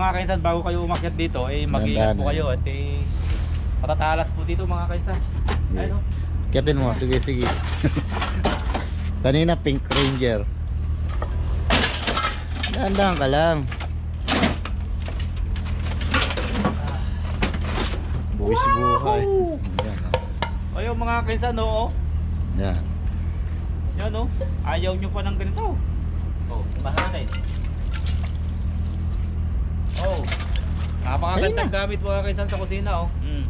mga kainsan bago kayo umakyat dito eh mag-iingat po kayo at eh matatalas po dito mga kainsan. Ayun oh. Kiyatin mo, sige sige. Kanina Pink Ranger. Dahan-dahan ka lang. Buwis buhay. Oh. Ayun mga kainsan oo. Yan. Yan oh. Ayaw nyo pa ng ganito. Oh, bahanay. Oh. Napakagandang gamit mga kainsan sa kusina oh. Mm.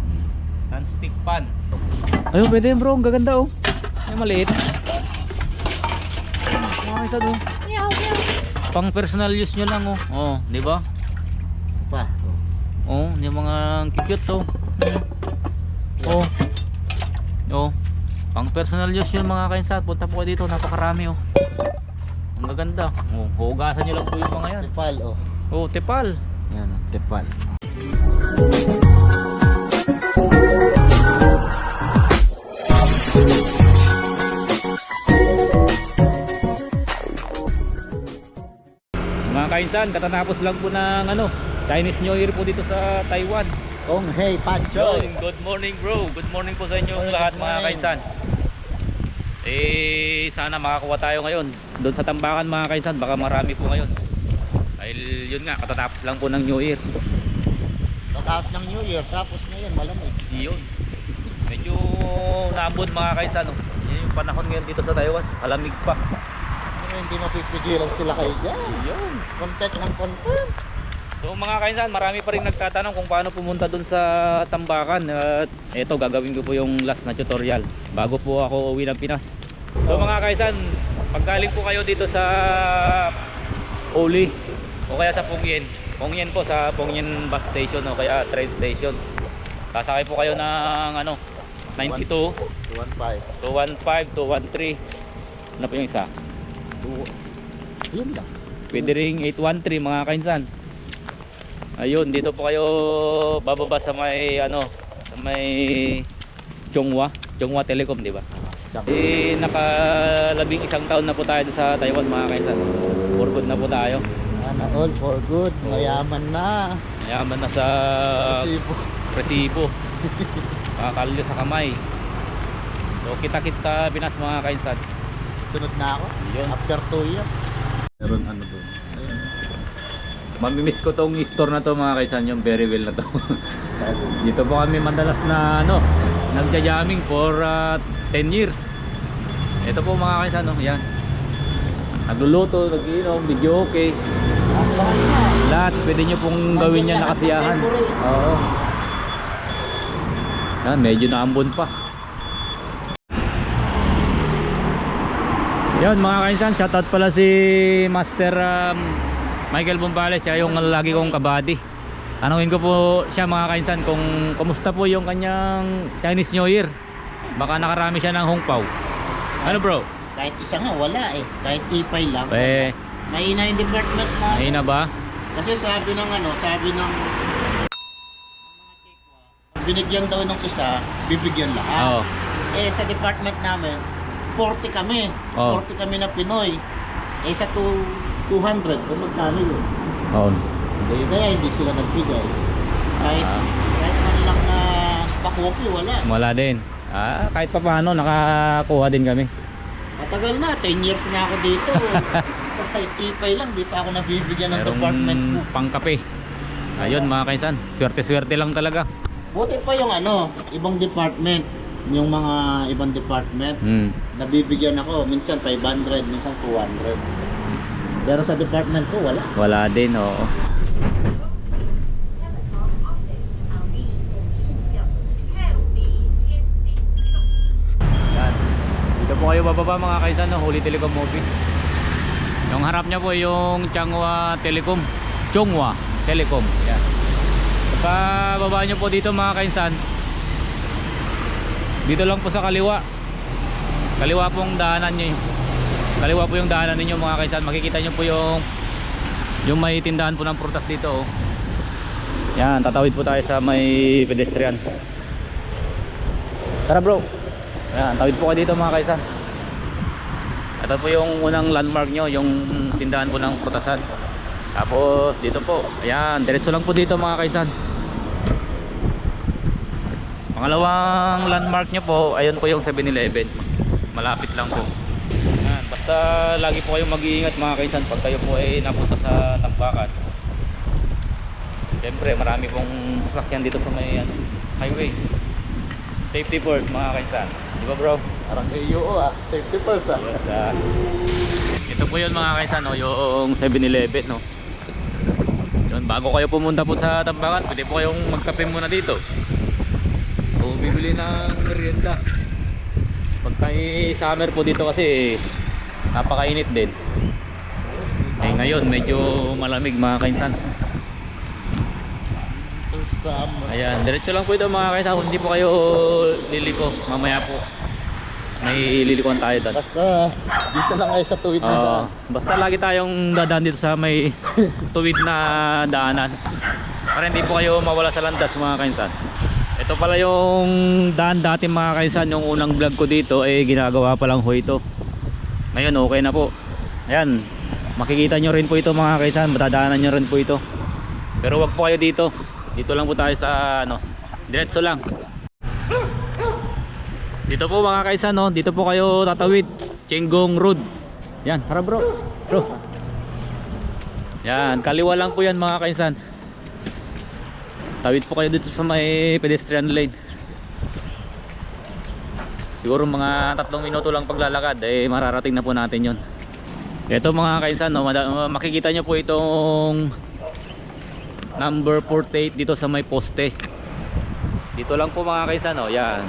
Non-stick pan. Ayun, pwede bro. Ang gaganda oh. Ay, maliit. Mga kainsan oh. Pang personal use nyo lang oh. Oh, di ba? Pa. Oh, yung mga cute to. Hmm. Oh. Oh. Pang personal use yun mga kainsan. Punta po kayo dito, napakarami oh. Ang gaganda. Oh, hugasan niyo lang po yung mga yan. Tepal oh. Oh, tepal. Yan, oh, tepal. Mga kainsan, katatapos lang po ng ano, Chinese New Year po dito sa Taiwan. Kong hey. Yun, good morning bro. Good morning po sa inyo Good lahat mga morning. kainsan. Eh, sana makakuha tayo ngayon. Doon sa tambakan mga kainsan, baka marami po ngayon. Dahil yun nga, katatapos lang po ng New Year. Tataas ng New Year tapos ngayon malamig. Yun. Medyo naambon mga kainsan. No? Yan yung panahon ngayon dito sa Taiwan. Alamig pa. Pero hindi mapipigilan sila kayo dyan. Yun. Content ng content. So mga kainsan, marami pa rin nagtatanong kung paano pumunta dun sa Tambakan. At eto, gagawin ko po yung last na tutorial bago po ako uwi ng Pinas. So mga kainsan, paggaling po kayo dito sa Oli o kaya sa Pungyen. Pungyen po sa Pungyen bus station o kaya train station. Sasakay po kayo ng ano, 92, 215. 215, 213. Ano po yung isa? Yun lang. Pwede ring 813 mga kainsan. Ayun, dito po kayo bababa sa may ano, sa may Chongwa, Chongwa Telecom, di ba? Eh nakalabing isang taon na po tayo sa Taiwan mga kainsan. For good na po tayo. Sana all for good. Mayaman na. Mayaman na sa Resibo. resibo. Makakalyo sa kamay. So kita-kit sa Pinas mga kainsan. Sunod na ako. Yun. After 2 years. Meron ano doon. Mamimiss ko tong store na to mga kaisan yung very well na to. Dito po kami madalas na ano, nagja-jamming for uh, 10 years. Ito po mga kaisan, no, yan. Nagluluto, nag-inom, video okay. Lahat, pwede nyo pong gawin yan na kasiyahan. Oo. Yan, medyo naambon pa. Yan mga kainsan, shoutout pala si Master um, Michael Bombales, siya yung lagi kong kabady. Tanungin ko po siya mga kainsan kung kumusta po yung kanyang Chinese New Year. Baka nakarami siya ng hongpao. Ano bro? Kahit isa nga wala eh. Kahit ipay lang. Eh, Mahina yung department na. mahina ba? Kasi sabi ng ano, sabi ng binigyan daw ng isa, bibigyan lahat. Oo. Eh sa department namin, 40 kami. Oo. 40 kami na Pinoy. Eh sa two- 200, kung magkano yun? Oo. Eh, kaya hindi sila nagbigay. Kahit, Ah. kahit man lang na pakopi, wala. Wala din. Ah, kahit pa paano nakakuha din kami. Matagal na, 10 years na ako dito. kahit ipay lang, di pa ako nabibigyan ng department ko. Merong pangkape. Ayun mga kaisan, swerte-swerte lang talaga. Buti pa yung ano, ibang department. Yung mga ibang department, Hmm. nabibigyan ako. Minsan 500, minsan 200. Pero sa department ko, wala. Wala din, oo. Yan. Dito po kayo bababa mga kaisan, no? Holy Telecom Office. Yung harap niya po yung Changhua Telecom. Chonghua Telecom. Yan. Pagka niyo po dito mga kaisan, dito lang po sa kaliwa. Kaliwa pong daanan niyo. Kaliwa po yung daanan ninyo mga kaisan. Makikita niyo po yung yung may tindahan po ng prutas dito oh. Yan, tatawid po tayo sa may pedestrian. Tara bro. Yan, tawid po kayo dito mga kaisan. Ito po yung unang landmark nyo, yung tindahan po ng prutasan. Tapos dito po, ayan, diretso lang po dito mga kaisan. Pangalawang landmark nyo po, ayun po yung 7-Eleven. Malapit lang po. Ayan, basta lagi po kayong mag-iingat mga kaisan pag kayo po ay napunta sa Tambakan. Siyempre, marami pong sasakyan dito sa may ano, highway. Safety first mga kaisan. Di ba bro? Parang AUO ah. Safety first ah. Yes, ah. ito po yun mga kaisan, no, yung 7-Eleven. No? Yun, bago kayo pumunta po sa Tambakan, pwede po kayong magkape muna dito. O bibili ng merienda. Pagka summer po dito kasi napakainit din. Eh ngayon medyo malamig mga kaisan. Ayan, diretso lang po ito mga kaisan. Kung hindi po kayo liliko, mamaya po may lilikuan tayo doon. Basta dito lang kayo sa tuwid na daan. basta lagi tayong dadaan dito sa may tuwid na daanan. Para hindi po kayo mawala sa landas mga kainsan. Ito pala yung daan dati mga kainsan, yung unang vlog ko dito eh ginagawa pa lang ho ito. Ngayon okay na po. Ayan, makikita nyo rin po ito mga kainsan, matadaanan nyo rin po ito. Pero wag po kayo dito. Dito lang po tayo sa ano, diretso lang. Dito po mga kaisan no, dito po kayo tatawid. Chenggong Road. Yan, tara bro. Bro. Yan, kaliwa lang po yan mga kaisan. Tawid po kayo dito sa may pedestrian lane. Siguro mga tatlong minuto lang paglalakad eh mararating na po natin yon. Ito mga kaisan no, makikita nyo po itong number 48 dito sa may poste. Dito lang po mga kaisan no, yan.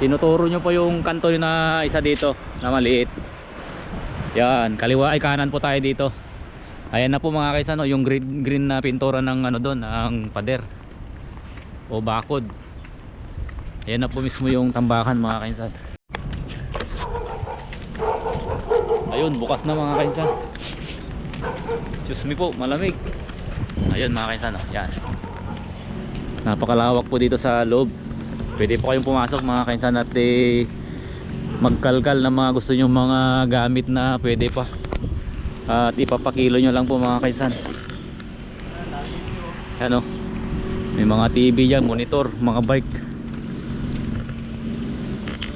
Tinuturo nyo po yung kanto na isa dito na maliit. Yan kaliwa ay kanan po tayo dito. Ayan na po mga kaisan no, yung green, green na pintura ng ano doon ang pader. O bakod. Ayan na po mismo yung tambakan mga kaisan ayun bukas na mga kaisan excuse me po malamig ayun mga kaisan no, yan. Napakalawak po dito sa loob. Pwede po kayong pumasok mga kainsan at eh, magkalkal na mga gusto nyo mga gamit na pwede pa. At ipapakilo nyo lang po mga kainsan ano may mga TV dyan, monitor, mga bike.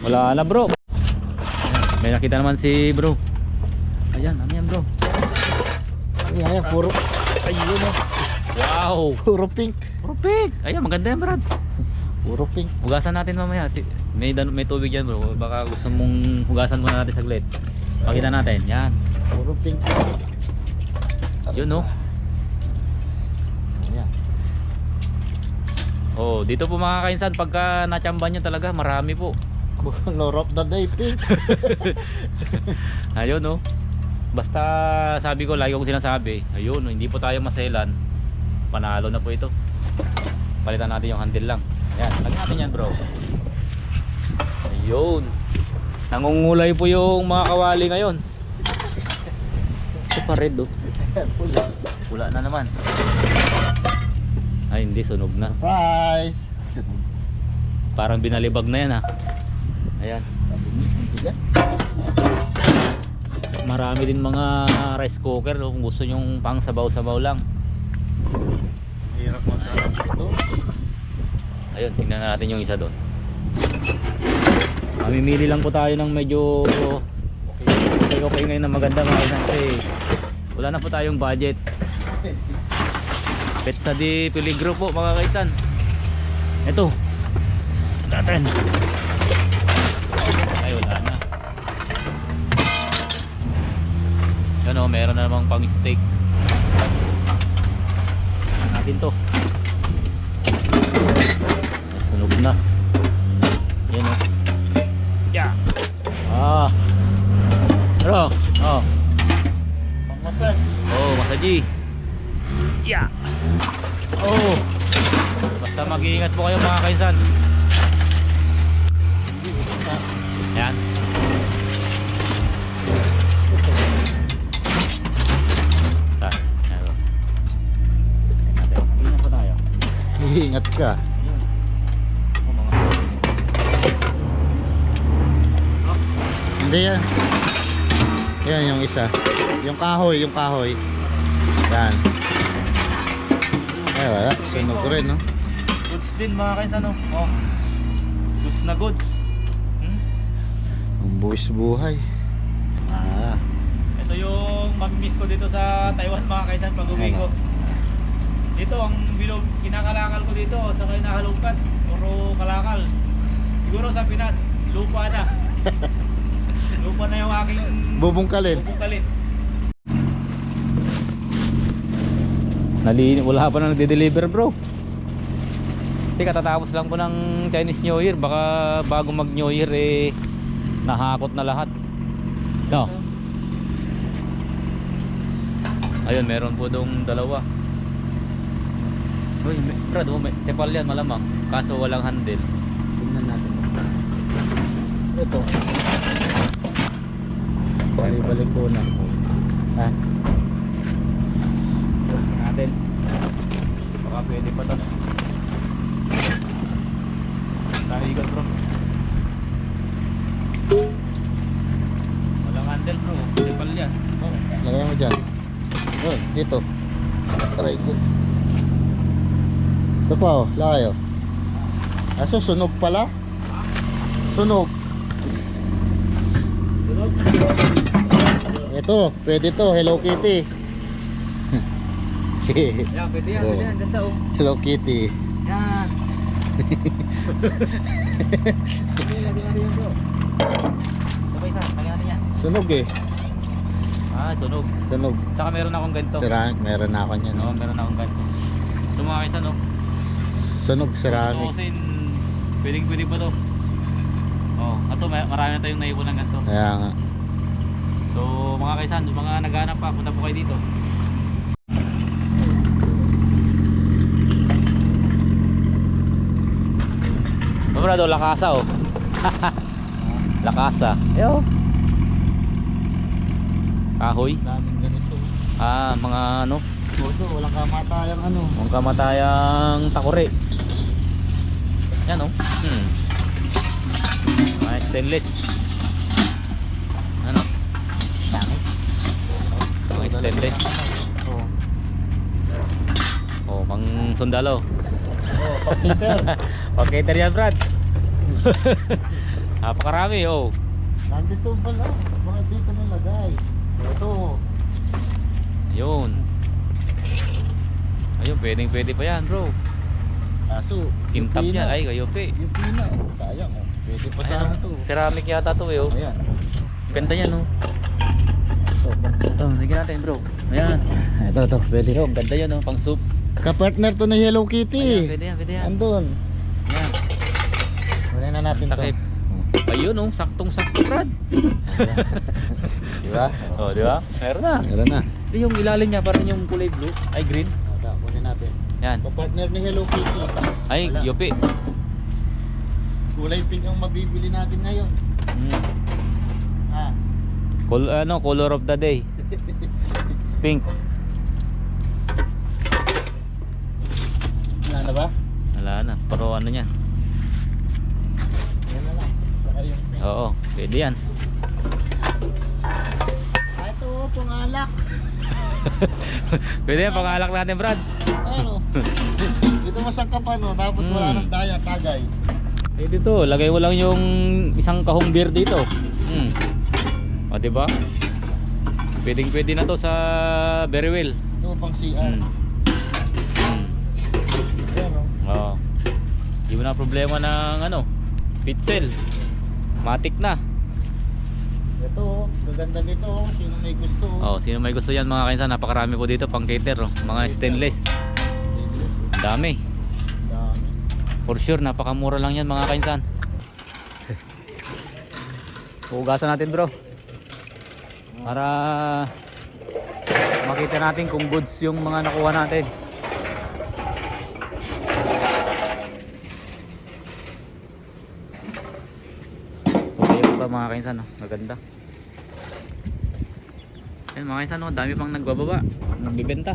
Wala na bro. May nakita naman si bro. Ayan, ano yan bro? Ayan, ayan, puro, ayun oh. Wow Puro pink. perfect ayan maganda yan brad Puro pink. Hugasan natin mamaya. Ti- May dan may tubig yan, bro. Baka gusto mong hugasan muna natin saglit. Pakita natin. Yan. Puro pink. Yun, no. Ayan. Oh, dito po mga kainsan, pagka nachamba nyo talaga, marami po. Lord of the day pink. Ayun, no. Basta sabi ko, lagi kong sinasabi, ayun, no, hindi po tayo maselan. Panalo na po ito. Palitan natin yung handle lang. Yan, lagyan natin yan, bro. Ayun. Nangungulay po yung mga kawali ngayon. Ito pa red, oh. Pula. Na naman. Ay, hindi. Sunog na. Surprise! Parang binalibag na yan, ha. Ayan. Marami din mga rice cooker, no? Kung gusto nyong pang sabaw-sabaw lang. Hirap magkaroon dito. Ayun, tingnan na natin yung isa doon. Mamimili lang po tayo ng medyo okay, okay ngayon na maganda mga kaisan kasi wala na po tayong budget. Petsa di Peligro po mga kaisan. Ito. Natin. Ay wala na. Yan o, meron na namang pang steak. Natin to. Sunog na. Yan o. Yeah. Ah. Pero, oh. Pang massage. Oh, masaji. Yeah. Oh. Basta mag-iingat po kayo mga kaisan. Mga Hindi yan. Yan yung isa. Yung kahoy, yung kahoy. Yan. Eh, wala. Sunog rin, no? Goods din mga kaisan no. Oh. Goods na goods. Hmm? Ang buwis buhay. Ah. Ito yung mamimiss ko dito sa Taiwan mga kaisan pag uwi ko. Dito ang bilog, kinakalakal ko dito sa kayo nahalungkat. Puro kalakal. Siguro sa Pinas, lupa na. lupa na yung aking Bubungkalin. bubungkalin. Nali, wala pa na nagde-deliver bro. Kasi katatapos lang po ng Chinese New Year. Baka bago mag New Year eh nahakot na lahat. No. Ayun, meron po dong dalawa. Uy, may, Brad, oh, may, tepal yan malamang. Kaso walang handle. Tingnan natin. Ito. Balik-balik ko na. Ah. natin. Baka pwede pa to. Ikot bro. Walang handle bro. Tepal yan. Oh, lagay mo dyan. Oh, dito. Aray ko. Ito pa oh, layo. Aso sunog pala? Sunog. Ito, pwede to, Hello Kitty. Yan, pwede yan. Pwede yan. Ganda oh. Hello Kitty. Yan. Sa. Sunog eh. Ah, sunog. Sunog. Tsaka meron akong ganito. Ceramic, meron na ako niyan. Oo, No? meron akong ganito. Ito mga kaysa no. Sunog ceramic. Pwedeng pwede pa to. Oh, ato marami na tayong naipon ng ganito. Kaya nga. So mga kaisan, mga naghahanap pa, punta po kayo dito. Mamrado, lakasa oh. lakasa. Ayo. Kahoy. Daming ganito. Ah, mga ano, Oso, walang kamatayang ano. mga kamatayang takore. Yan oh. Hmm. Mga stainless. Ano? Dami. Mga stainless. Oo. Oh, pang sundalo. Oh, pag-Peter. Okay, yan, Brad. Napakarami, oh. Nandito pala. Bakit dito nilagay? Ito. Ayun. Ayun, pwedeng pwede pa yan, bro. Kaso, Kintab yung yan. pina. Ay, kayo, pe. Yung pina. Oh. Sayang oh. Pwede pa sana to. oh. Ceramic yata to, eh, oh. Ayan. Ganda yan, oh. Sobrang Oh, sige natin, bro. Ayan. Ito, ito. Pwede. Ayun, ganda yan, oh. Pang soup. Kapartner to na Hello Ayan, Kitty. pwede yan, pwede yan. Andun. Ayan. Kunin na natin to. Takip. Ayun, oh. Saktong-sakto, Brad. Di ba? Oh, di ba? Meron na. Meron na. Ito yung ilalim niya, parang yung kulay blue. Ay, green. Ito, kunin natin. Yan. Kapartner ni Hello Kitty. Ay, Wala. yopi. Kulay pink ang mabibili natin ngayon. Hmm. Ah. Col ano, color of the day. Pink. Wala na ba? Wala na. Pero ano yan? Yan na lang. Saka yung pink. Oo, pwede yan. Ah, ito, pangalak. Pwede yan, pangalak natin, Brad. Ano? Dito masangkapan no, tapos wala Hmm. nang daya, tagay. Pwede to. Lagay mo lang yung isang kahong beer dito. Hmm. O, diba? Pwedeng pwede na to sa very well. Ito pang CR. Hmm. Hmm. Ayan. Oo. Di mo na problema ng ano, pitzel. Matik na. Ito gaganda nito. Sino may gusto oh. Sino may gusto yan mga kainsan, napakarami po dito pang cater, oh. mga stainless. Stainless, oh. Dami. Dami. For sure, napakamura lang yan mga kainsan. Hugasan natin bro. Para makita natin kung goods yung mga nakuha natin. Mga kainsan, oh. maganda. Yan mga kainsan, oh. dami pang nagbababa. Nagbibenta.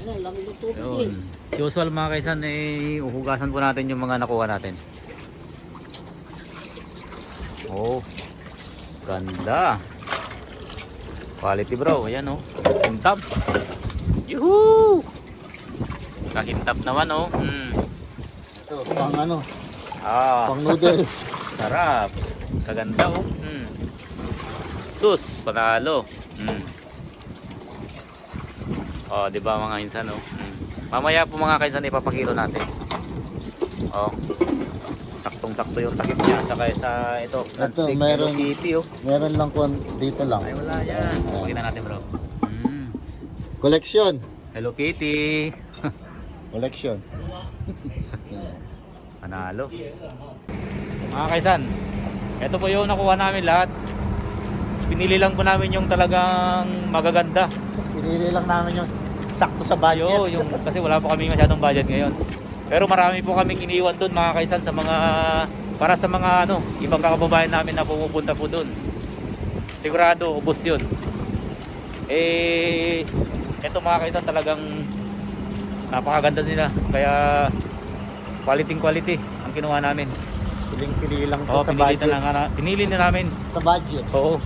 Ano, Yun. eh. Si usual mga kaisan eh uhugasan po natin yung mga nakuha natin. Oh. Ganda. Quality bro. Ayan oh. Kintab. Yuhu! Kahintap naman oh. Mm. Ito, pang ano, Ah, pang noodles. sarap. Kaganda oh. Mm. Sus, panalo. Mm. Oh, 'di ba mga insan oh. Mm. Mamaya po mga kainsan ipapakilo natin. Oh. Saktong-sakto yung takip niya saka sa ito, non-stick meron- Kitty oh. Meron lang kon dito lang. Ay wala yan. Ayan. Pakita natin bro. Mm. Collection. Hello Kitty. Collection. Panalo. Mga kaisan, ito po yung nakuha namin lahat. Pinili lang po namin yung talagang magaganda. Pinili lang namin yung sakto sa budget. Yo, yung, kasi wala po kami masyadong budget ngayon. Pero marami po kaming iniwan doon mga kaisan sa mga para sa mga ano, ibang kakababayan namin na pumupunta po doon. Sigurado ubos 'yun. Eh eto mga kaisan talagang napakaganda nila. Kaya quality quality ang kinuha namin. Piling-pili lang to Oo, sa pinili budget. na, lang, pinili na namin. Sa budget. Oo.